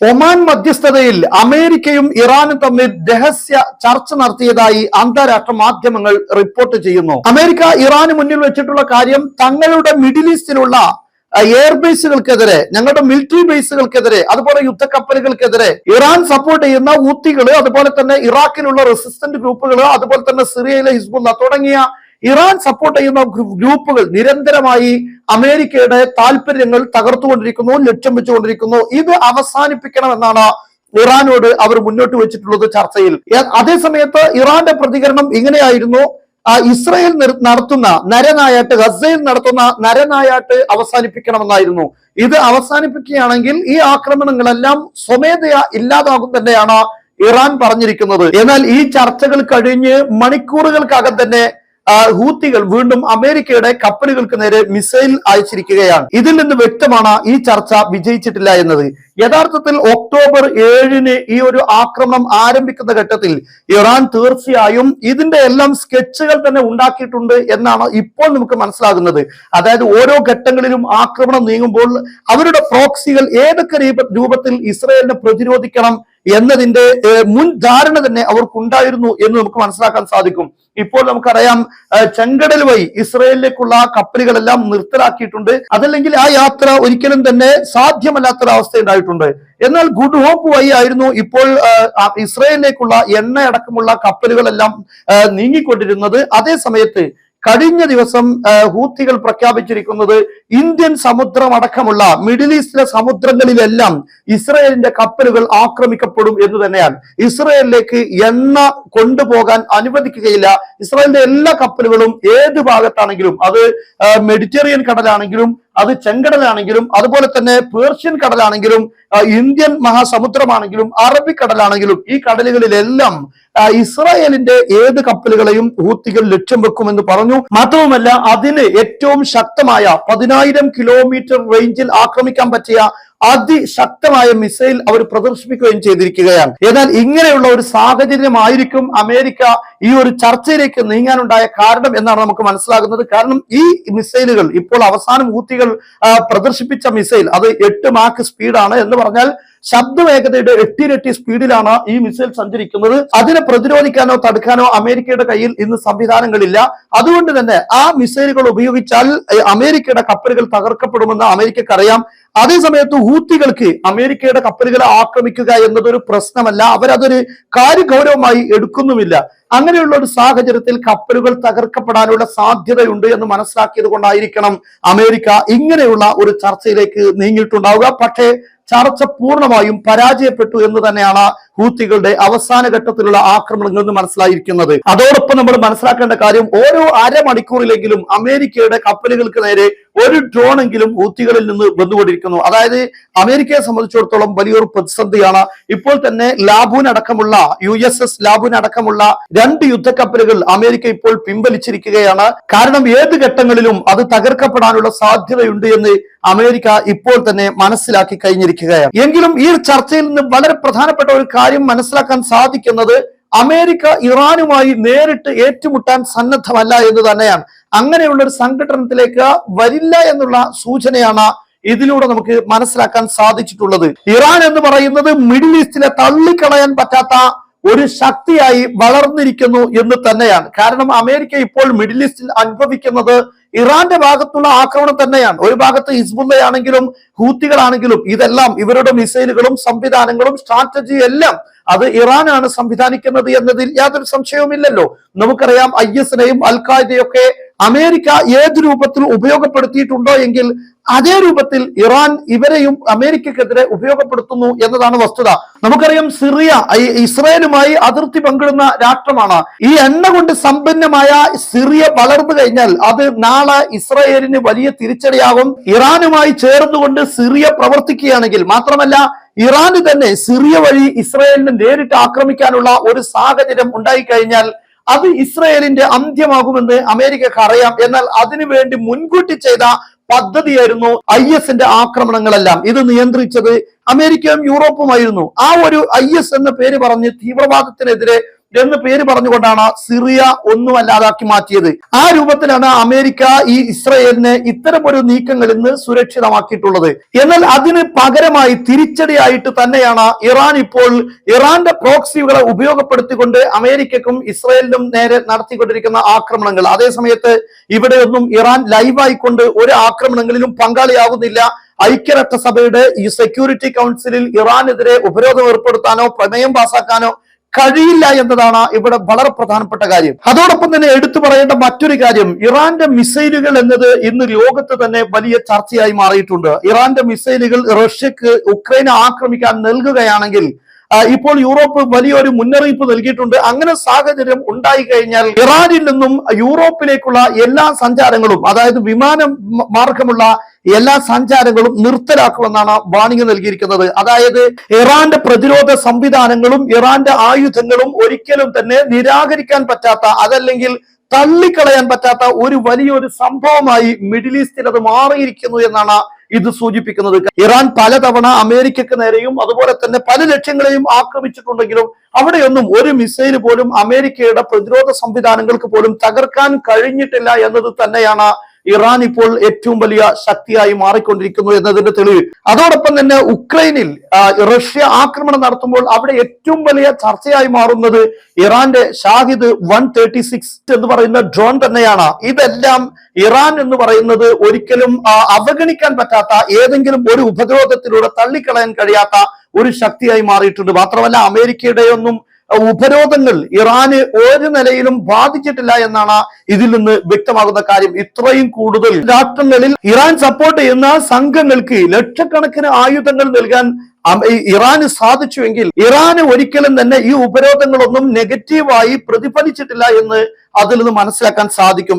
Oman മധ്യസ്ഥതയിൽ അമേരിക്കയും ഇറാനും തമ്മിൽ രഹസ്യ ചർച്ച നടത്തിയതായി അന്താരാഷ്ട്ര മാധ്യമങ്ങൾ റിപ്പോർട്ട് ചെയ്യുന്നു. അമേരിക്ക ഇറാന് മുന്നിൽ വെച്ചിട്ടുള്ള കാര്യം തങ്ങളുടെ മിഡിൽ ഈസ്റ്റിലുള്ള എയർബേസുകൾക്കെതിരെ ഞങ്ങളുടെ മിലിറ്ററി ബേസുകൾക്കെതിരെ അതുപോലെ യുദ്ധക്കപ്പലുകൾക്കെതിരെ ഇറാൻ സപ്പോർട്ട് ചെയ്യുന്ന ഊത്തികൾ അതുപോലെ തന്നെ ഇറാഖിലുള്ള റെസിസ്റ്റന്റ് ഗ്രൂപ്പുകൾ അതുപോലെ തന്നെ സിറിയയിലെ ഹിസ്ബുല്ല തുടങ്ങിയ ഇറാൻ സപ്പോർട്ട് ചെയ്യുന്ന ഗ്രൂ- ഗ്രൂപ്പുകൾ നിരന്തരമായി അമേരിക്കയുടെ താല്പര്യങ്ങൾ തകർത്തുകൊണ്ടിരിക്കുന്നു ലക്ഷ്യം വെച്ചുകൊണ്ടിരിക്കുന്നു. ഇത് അവസാനിപ്പിക്കണമെന്നാണ് ഇറാനോട് അവർ മുന്നോട്ട് വെച്ചിട്ടുള്ളത് ചർച്ചയിൽ. അതേ സമയത്ത് ഇറാന്റെ പ്രതികരണം ഇങ്ങനെയായിരുന്നു. ഇസ്രയേൽ നടത്തുന്ന നരനായാട്ട് ഗസയിൽ നടത്തുന്ന നരനായാട്ട് അവസാനിപ്പിക്കണമെന്നായിരുന്നു. ഇത് അവസാനിപ്പിക്കുകയാണെങ്കിൽ ഈ ആക്രമണങ്ങളെല്ലാം സ്വമേധയാ ഇല്ലാതാകും തന്നെയാണ് ഇറാൻ പറഞ്ഞിരിക്കുന്നത്. എന്നാൽ ഈ ചർച്ചകൾ കഴിഞ്ഞ് മണിക്കൂറുകൾക്കകം തന്നെ ഹൂത്തികൾ വീണ്ടും അമേരിക്കയുടെ കപ്പലുകൾക്ക് നേരെ മിസൈൽ അയച്ചിരിക്കുകയാണ്. ഇതിൽ നിന്ന് വ്യക്തമാണ് ഈ ചർച്ച വിജയിച്ചിട്ടില്ല എന്നത്. യഥാർത്ഥത്തിൽ ഒക്ടോബർ ഏഴിന് ഈ ഒരു ആക്രമണം ആരംഭിക്കുന്ന ഘട്ടത്തിൽ ഇറാൻ തീർച്ചയായും ഇതിന്റെ എല്ലാം സ്കെച്ചുകൾ തന്നെ ഉണ്ടാക്കിയിട്ടുണ്ട് എന്നാണ് ഇപ്പോൾ നമുക്ക് മനസ്സിലാകുന്നത്. അതായത് ഓരോ ഘട്ടങ്ങളിലും ആക്രമണം നീങ്ങുമ്പോൾ അവരുടെ പ്രോക്സികൾ ഏതൊക്കെ രൂപത്തിൽ ഇസ്രയേലിനെ പ്രതിരോധിക്കണം എന്നതിന്റെ മുൻ ധാരണ തന്നെ അവർക്കുണ്ടായിരുന്നു എന്ന് നമുക്ക് മനസ്സിലാക്കാൻ സാധിക്കും. ഇപ്പോൾ നമുക്കറിയാം ചെങ്കടൽ വഴി ഇസ്രയേലിലേക്കുള്ള കപ്പലുകളെല്ലാം നിർത്തലാക്കിയിട്ടുണ്ട്. അതല്ലെങ്കിൽ ആ യാത്ര ഒരിക്കലും തന്നെ സാധ്യമല്ലാത്തൊരവസ്ഥ ഉണ്ടായിട്ടുണ്ട് എന്നാൽ ഗുഡ് ഹോപ്പ് വഴി ആയിരുന്നു ഇപ്പോൾ ഇസ്രയേലിലേക്കുള്ള എണ്ണ അടക്കമുള്ള കപ്പലുകളെല്ലാം നീങ്ങിക്കൊണ്ടിരുന്നത്. അതേ സമയത്ത് കഴിഞ്ഞ ദിവസം ഹൂത്തികൾ പ്രഖ്യാപിച്ചിരിക്കുന്നത് ഇന്ത്യൻ സമുദ്രം അടക്കമുള്ള മിഡിൽ ഈസ്റ്റിലെ സമുദ്രങ്ങളിലെല്ലാം ഇസ്രയേലിന്റെ കപ്പലുകൾ ആക്രമിക്കപ്പെടും എന്ന് തന്നെയാണ്. ഇസ്രയേലിലേക്ക് എണ്ണ കൊണ്ടുപോകാൻ അനുവദിക്കുകയില്ല. ഇസ്രായേലിന്റെ എല്ലാ കപ്പലുകളും ഏത് ഭാഗത്താണെങ്കിലും അത് മെഡിറ്ററേനിയൻ കടലാണെങ്കിലും അത് ചെങ്കടലാണെങ്കിലും അതുപോലെ തന്നെ പേർഷ്യൻ കടലാണെങ്കിലും ഇന്ത്യൻ മഹാസമുദ്രമാണെങ്കിലും അറബിക്കടലാണെങ്കിലും ഈ കടലുകളിലെല്ലാം ഇസ്രായേലിന്റെ ഏത് കപ്പലുകളെയും ഹൂത്തികൾ ലക്ഷ്യം വെക്കുമെന്ന് പറഞ്ഞു. മാത്രവുമല്ല അതിന് ഏറ്റവും ശക്തമായ പതിനായിരം കിലോമീറ്റർ റേഞ്ചിൽ ആക്രമിക്കാൻ പറ്റിയ അതിശക്തമായ മിസൈൽ അവർ പ്രദർശിപ്പിക്കുകയും ചെയ്തിരിക്കുകയാണ്. എന്നാൽ ഇങ്ങനെയുള്ള ഒരു സാഹചര്യമായിരിക്കും അമേരിക്ക ഈ ഒരു ചർച്ചയിലേക്ക് നീങ്ങാനുണ്ടായ കാരണം എന്നാണ് നമുക്ക് മനസ്സിലാകുന്നത്. കാരണം ഈ മിസൈലുകൾ ഇപ്പോൾ അവസാനം ഊത്തികൾ പ്രദർശിപ്പിച്ച മിസൈൽ അത് എട്ട് മാർക്ക് സ്പീഡാണ് എന്ന് പറഞ്ഞാൽ ശബ്ദവേഗതയുടെ എട്ടിരട്ടി സ്പീഡിലാണ് ഈ മിസൈൽ സഞ്ചരിക്കുന്നത്. അതിനെ പ്രതിരോധിക്കാനോ തടുക്കാനോ അമേരിക്കയുടെ കയ്യിൽ ഇന്ന് സംവിധാനങ്ങളില്ല. അതുകൊണ്ട് തന്നെ ആ മിസൈലുകൾ ഉപയോഗിച്ചാൽ അമേരിക്കയുടെ കപ്പലുകൾ തകർക്കപ്പെടുമെന്ന് അമേരിക്കക്കറിയാം. അതേസമയത്ത് അതേ സമയത്ത് ഹൂത്തികൾക്ക് അമേരിക്കയുടെ കപ്പലുകളെ ആക്രമിക്കുക എന്നതൊരു പ്രശ്നമല്ല. അവരതൊരു കാര്യഗൗരവമായി എടുക്കുന്നുമില്ല. അങ്ങനെയുള്ള ഒരു സാഹചര്യത്തിൽ കപ്പലുകൾ തകർക്കപ്പെടാനുള്ള സാധ്യതയുണ്ട് എന്ന് മനസ്സിലാക്കിയത് കൊണ്ടായിരിക്കണം അമേരിക്ക ഇങ്ങനെയുള്ള ഒരു ചർച്ചയിലേക്ക് നീങ്ങിയിട്ടുണ്ടാവുക. പക്ഷേ ചർച്ച പൂർണമായും പരാജയപ്പെട്ടു എന്ന് തന്നെയാണ് ഹൂത്തികളുടെ അവസാന ഘട്ടത്തിലുള്ള ആക്രമണങ്ങൾ എന്ന് മനസ്സിലായിരിക്കുന്നത്. അതോടൊപ്പം നമ്മൾ മനസ്സിലാക്കേണ്ട കാര്യം ഓരോ അരമണിക്കൂറിലെങ്കിലും അമേരിക്കയുടെ കപ്പലുകൾക്ക് നേരെ ഒരു ഡ്രോണെങ്കിലും ഹൂത്തികളിൽ നിന്ന് വന്നുകൊണ്ടിരിക്കുന്നു. അതായത് അമേരിക്കയെ സംബന്ധിച്ചിടത്തോളം വലിയൊരു പ്രതിസന്ധിയാണ്. ഇപ്പോൾ തന്നെ Laboon U S S Laboon രണ്ട് യുദ്ധക്കപ്പലുകൾ അമേരിക്ക ഇപ്പോൾ പിൻവലിച്ചിരിക്കുകയാണ്. കാരണം ഏത് ഘട്ടങ്ങളിലും അത് തകർക്കപ്പെടാനുള്ള സാധ്യതയുണ്ട് എന്ന് അമേരിക്ക ഇപ്പോൾ തന്നെ മനസ്സിലാക്കി കഴിഞ്ഞിരിക്കുകയാണ്. എങ്കിലും ഈ ചർച്ചയിൽ നിന്ന് വളരെ പ്രധാനപ്പെട്ട ഒരു കാര്യം മനസ്സിലാക്കാൻ സാധിക്കുന്നത് അമേരിക്ക ഇറാനുമായി നേരിട്ട് ഏറ്റുമുട്ടാൻ സന്നദ്ധമല്ല എന്ന് തന്നെയാണ്. അങ്ങനെയുള്ള ഒരു സംഘടനത്തിലേക്ക് വരില്ല എന്നുള്ള സൂചനയാണ് ഇതിലൂടെ നമുക്ക് മനസ്സിലാക്കാൻ സാധിച്ചിട്ടുള്ളത്. ഇറാൻ എന്ന് പറയുന്നത് മിഡിൽ ഈസ്റ്റിലെ തള്ളിക്കളയാൻ പറ്റാത്ത ഒരു ശക്തിയായി വളർന്നിരിക്കുന്നു എന്ന് തന്നെയാണ്. കാരണം അമേരിക്ക ഇപ്പോൾ മിഡിൽ ഈസ്റ്റിൽ അനുഭവിക്കുന്നത് ഇറാന്റെ ഭാഗത്തുള്ള ആക്രമണം തന്നെയാണ്. ഒരു ഭാഗത്ത് ഹിസ്ബുല്ലയാണെങ്കിലും ഹൂത്തികളാണെങ്കിലും ഇതെല്ലാം ഇവരുടെ മിസൈലുകളും സംവിധാനങ്ങളും സ്ട്രാറ്റജി എല്ലാം അത് ഇറാനാണ് സംവിധാനിക്കുന്നത് എന്നതിൽ യാതൊരു സംശയവുമില്ലല്ലോ. നമുക്കറിയാം ഐ എസിനെയും അൽ ഖായ്ദയൊക്കെ അമേരിക്ക ഏത് രൂപത്തിൽ ഉപയോഗപ്പെടുത്തിയിട്ടുണ്ടോ എങ്കിൽ അതേ രൂപത്തിൽ ഇറാൻ ഇവരെയും അമേരിക്കക്കെതിരെ ഉപയോഗപ്പെടുത്തുന്നു എന്നതാണ് വസ്തുത. നമുക്കറിയാം സിറിയ ഇസ്രായേലുമായി അതിർത്തി പങ്കിടുന്ന രാഷ്ട്രമാണ്. ഈ എണ്ണ കൊണ്ട് സമ്പന്നമായ സിറിയ വളർന്നു കഴിഞ്ഞാൽ അത് നാളെ ഇസ്രയേലിന് വലിയ തിരിച്ചടിയാകും. ഇറാനുമായി ചേർന്നുകൊണ്ട് സിറിയ പ്രവർത്തിക്കുകയാണെങ്കിൽ മാത്രമല്ല ഇറാന് തന്നെ സിറിയ വഴി ഇസ്രായേലിനെ നേരിട്ട് ആക്രമിക്കാനുള്ള ഒരു സാഹചര്യം ഉണ്ടായിക്കഴിഞ്ഞാൽ അത് ഇസ്രയേലിന്റെ അന്ത്യമാകുമെന്ന് അമേരിക്കക്ക് അറിയാം. എന്നാൽ അതിനുവേണ്ടി മുൻകൂട്ടി ചെയ്ത പദ്ധതിയായിരുന്നു ഐ എസിന്റെ ആക്രമണങ്ങളെല്ലാം. ഇത് നിയന്ത്രിച്ചത് അമേരിക്കയും യൂറോപ്പുമായിരുന്നു. ആ ഒരു ഐ എസ് എന്ന പേര് പറഞ്ഞ് തീവ്രവാദത്തിനെതിരെ എന്ന് പേര് പറഞ്ഞുകൊണ്ടാണ് സിറിയ ഒന്നും അല്ലാതാക്കി മാറ്റിയത്. ആ രൂപത്തിലാണ് അമേരിക്ക ഈ ഇസ്രയേലിനെ ഇത്തരം ഒരു നീക്കങ്ങളിൽ നിന്ന് സുരക്ഷിതമാക്കിയിട്ടുള്ളത്. എന്നാൽ അതിന് പകരമായി തിരിച്ചടിയായിട്ട് തന്നെയാണ് ഇറാൻ ഇപ്പോൾ ഇറാന്റെ പ്രോക്സികളെ ഉപയോഗപ്പെടുത്തിക്കൊണ്ട് അമേരിക്കക്കും ഇസ്രയേലിനും നേരെ നടത്തിക്കൊണ്ടിരിക്കുന്ന ആക്രമണങ്ങൾ. അതേസമയത്ത് ഇവിടെയൊന്നും ഇറാൻ ലൈവായിക്കൊണ്ട് ഒരു ആക്രമണങ്ങളിലും പങ്കാളിയാകുന്നില്ല ഐക്യരാഷ്ട്രസഭയുടെ ഈ സെക്യൂരിറ്റി കൗൺസിലിൽ ഇറാനെതിരെ ഉപരോധം ഏർപ്പെടുത്താനോ പ്രമേയം പാസാക്കാനോ കഴിയില്ല എന്നതാണ് ഇവിടെ വളരെ പ്രധാനപ്പെട്ട കാര്യം. അതോടൊപ്പം തന്നെ എടുത്തു പറയേണ്ട മറ്റൊരു കാര്യം ഇറാന്റെ മിസൈലുകൾ എന്നത് ഇന്ന് ലോകത്ത് തന്നെ വലിയ ചർച്ചയായി മാറിയിട്ടുണ്ട്. ഇറാന്റെ മിസൈലുകൾ റഷ്യക്ക് ഉക്രൈനെ ആക്രമിക്കാൻ നൽകുകയാണെങ്കിൽ ഇപ്പോൾ യൂറോപ്പ് വലിയൊരു മുന്നറിയിപ്പ് നൽകിയിട്ടുണ്ട്. അങ്ങനെ സാഹചര്യം ഉണ്ടായി കഴിഞ്ഞാൽ ഇറാനിൽ നിന്നും യൂറോപ്പിലേക്കുള്ള എല്ലാ സഞ്ചാരങ്ങളും അതായത് വിമാനം മാർഗമുള്ള എല്ലാ സഞ്ചാരങ്ങളും നിർത്തലാക്കുമെന്നാണ് വാണിംഗ് നൽകിയിരിക്കുന്നത്. അതായത് ഇറാന്റെ പ്രതിരോധ സംവിധാനങ്ങളും ഇറാന്റെ ആയുധങ്ങളും ഒരിക്കലും തന്നെ നിരാകരിക്കാൻ പറ്റാത്ത അതല്ലെങ്കിൽ തള്ളിക്കളയാൻ പറ്റാത്ത ഒരു വലിയൊരു സംഭവമായി മിഡിൽ ഈസ്റ്റിൽ അത് മാറിയിരിക്കുന്നു എന്നാണ് ഇത് സൂചിപ്പിക്കുന്നത് ഇറാൻ പലതവണ അമേരിക്കക്ക് നേരെയും അതുപോലെ തന്നെ പല ലക്ഷ്യങ്ങളെയും ആക്രമിച്ചിട്ടുണ്ടെങ്കിലും അവിടെയൊന്നും ഒരു മിസൈൽ പോലും അമേരിക്കയുടെ പ്രതിരോധ സംവിധാനങ്ങൾക്ക് പോലും തകർക്കാൻ കഴിഞ്ഞിട്ടില്ല എന്നത് തന്നെയാണ് ഇറാൻ ഇപ്പോൾ ഏറ്റവും വലിയ ശക്തിയായി മാറിക്കൊണ്ടിരിക്കുന്നു എന്നതിന്റെ തെളിവ്. അതോടൊപ്പം തന്നെ ഉക്രൈനിൽ റഷ്യ ആക്രമണം നടത്തുമ്പോൾ അവിടെ ഏറ്റവും വലിയ ചർച്ചയായി മാറുന്നത് ഇറാന്റെ ഷാഹിദ് വൺ തേർട്ടി സിക്സ് എന്ന് പറയുന്ന ഡ്രോൺ തന്നെയാണ്. ഇതെല്ലാം ഇറാൻ എന്ന് പറയുന്നത് ഒരിക്കലും അവഗണിക്കാൻ പറ്റാത്ത ഏതെങ്കിലും ഒരു ഉപരോധത്തിലൂടെ തള്ളിക്കളയാൻ കഴിയാത്ത ഒരു ശക്തിയായി മാറിയിട്ടുണ്ട്. മാത്രമല്ല അമേരിക്കയുടെ ഒന്നും ഉപരോധങ്ങൾ ഇറാന് ഒരു നിലയിലും ബാധിച്ചിട്ടില്ല എന്നാണ് ഇതിൽ നിന്ന് വ്യക്തമാകുന്ന കാര്യം. ഇത്രയും കൂടുതൽ രാഷ്ട്രങ്ങളിൽ ഇറാൻ സപ്പോർട്ട് ചെയ്യുന്ന സംഘങ്ങൾക്ക് ലക്ഷക്കണക്കിന് ആയുധങ്ങൾ നൽകാൻ ഇറാന് സാധിച്ചുവെങ്കിൽ ഇറാന് ഒരിക്കലും തന്നെ ഈ ഉപരോധങ്ങളൊന്നും നെഗറ്റീവായി പ്രതിഫലിച്ചിട്ടില്ല എന്ന് അതിൽ നിന്ന് മനസ്സിലാക്കാൻ സാധിക്കും.